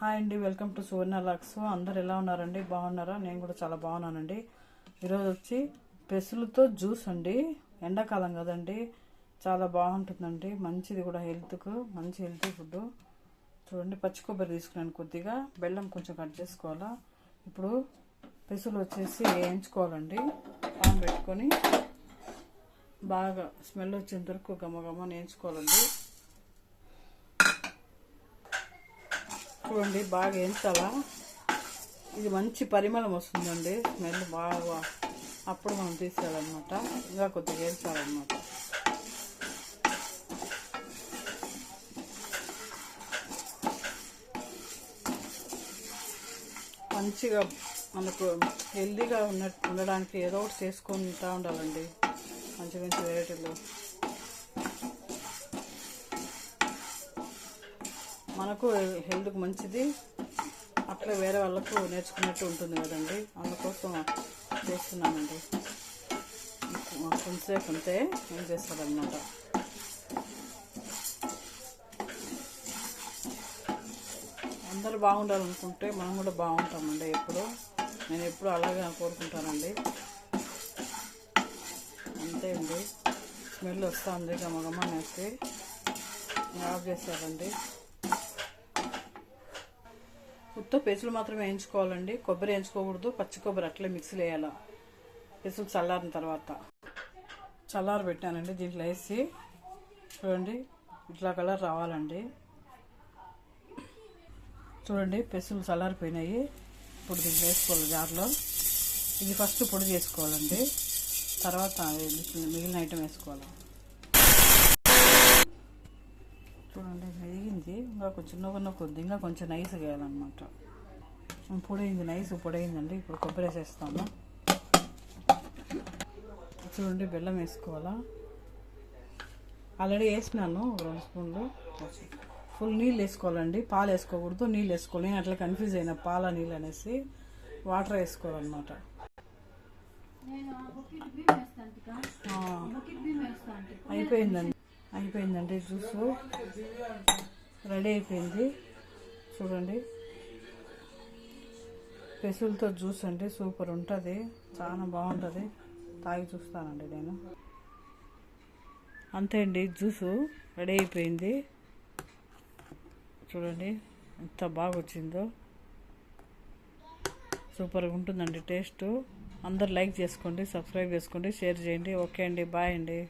Hi అండి welcome to Suvarna Lux. అందరు ఎలా ఉన్నారండి? బాగున్నారా? నేను కూడా చాలా బాగున్నానండి. ఈరోజు వచ్చి పెసులతో జ్యూస్ అండి. ఎండాకాలం కదండి. చాలా బాగుంటుందండి. మంచిది కూడా హెల్త్కు మంచి హెల్తీ ఫుడ్. చూడండి పచ్చి కొబ్బరి తీసుకున్నాను కొద్దిగా. బెల్లం కొంచెం కట్ చేసుకోవాలా? ఇప్పుడు పెసులు వచ్చేసి వేయించుకోవాలండి. పాన్ పెట్టుకొని బాగా స్మెల్ వచ్చేంత వరకు గమగమ నేర్చుకోవాలండి చూడండి బాగా వేయించాలా ఇది మంచి పరిమళం వస్తుందండి స్మెల్ బాగా. అప్పుడు మనం తీసేయాలన్నమాట. ఇంకా కొద్దిగా వేయించాలన్నమాట మంచిగా మనకు హెల్దీగా ఉన్న ఉండడానికి ఏదో ఒకటి చేసుకుంటూ ఉండాలండి. మంచి మంచి వెరైటీలు మనకు హెల్త్కి మంచిది. అట్లా వేరే వాళ్ళకు నేర్చుకున్నట్టు ఉంటుంది కదండి. అందుకోసం చేస్తున్నానండి కొంతసేపు ఉంటే ఏం చేస్తారనమాట అందరూ బాగుండాలనుకుంటే మనం కూడా బాగుంటామండి ఎప్పుడు. నేను ఎప్పుడు అలాగే కోరుకుంటానండి. అంతే అండి. స్మెల్ వస్తుంది గమగమ నేస్తే ఆఫ్ చేసేయాలండి ఉత్త పెసులు మాత్రమే వేయించుకోవాలండి. కొబ్బరి వేయించుకోకూడదు. పచ్చి కొబ్బరి అట్లే మిక్సీలో వేయాలి. పెసులు చల్లారిన తర్వాత. చల్లారి పెట్టానండి దీంట్లో వేసి. చూడండి ఇట్లా కలర్ రావాలండి. చూడండి పెసులు చల్లారిపోయినాయి. ఇప్పుడు దీంట్లో వేసుకోవాలి జార్లో. ఇది ఫస్ట్ పొడి చేసుకోవాలండి. తర్వాత మిగిలిన ఐటమ్ వేసుకోవాలి. చూడండి మెదిగింది ఇంకా కొంచెం చిన్నగా కొద్ది ఇంకా కొంచెం నైస్ వేయాలన్నమాట. పొడైంది నైస్ పొడైందండి. ఇప్పుడు కొబ్బరి వేసేస్తాము. చూడండి బెల్లం వేసుకోవాలా? ఆల్రెడీ వేసినాను రెండు స్పూన్లు. ఫుల్ నీళ్ళు వేసుకోవాలండి. పాలు వేసుకోకూడదు నీళ్ళు వేసుకోవాలి. నేను అట్లా కన్ఫ్యూజ్ అయినా పాల నీళ్ళు అనేసి వాటర్ వేసుకోవాలన్నమాట. అయిపోయిందండి. అయిపోయిందండి జ్యూస్ రెడీ అయిపోయింది. చూడండి. పెసులతో జ్యూస్ అండి సూపర్ ఉంటుంది చాలా బాగుంటుంది. తాగి చూస్తానండి నేను. అంతే అండి జ్యూసు రెడీ అయిపోయింది. చూడండి ఎంత బాగా వచ్చిందో సూపర్గా ఉంటుందండి టేస్ట్. అందరు లైక్ చేసుకోండి సబ్స్క్రైబ్ చేసుకోండి షేర్ చేయండి. ఓకే అండి బాయ్ అండి.